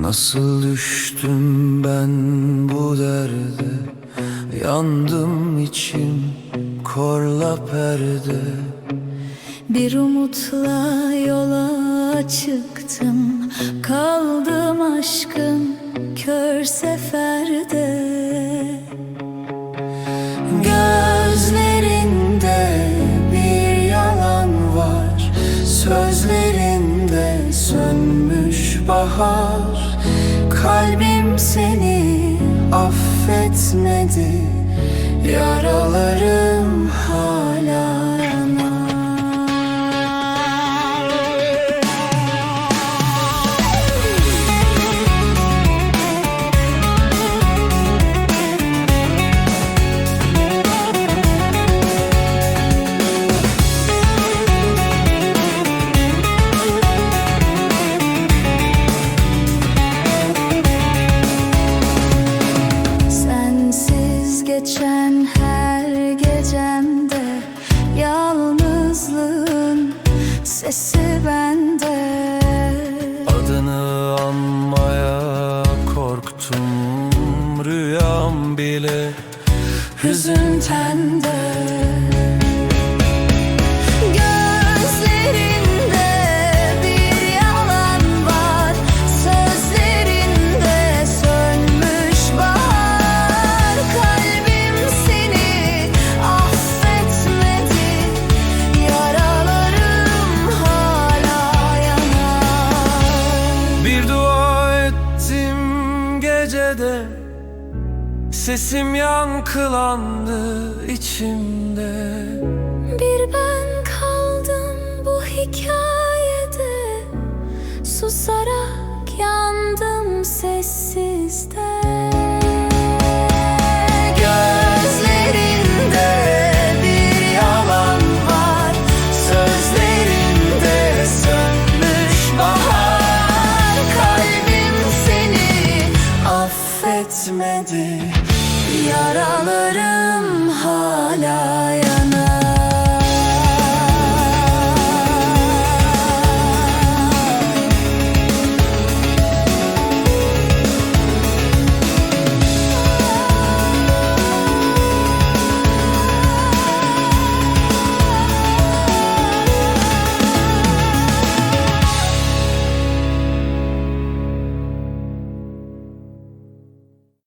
Nasıl düştüm ben bu derde? Yandım içim korla perde. Bir umutla yola çıktım. Kaldım aşkın kör seferde. Gözlerinde bir yalan var. Sözlerinde sönmüş bahar. Kalbim seni affetmedi. Yaralarım hala sesi bende. Adını anmaya korktum Rüyam bile hüzün tende Sesim yankılandı içimde. Bir ben Yaralarım hala yaralı.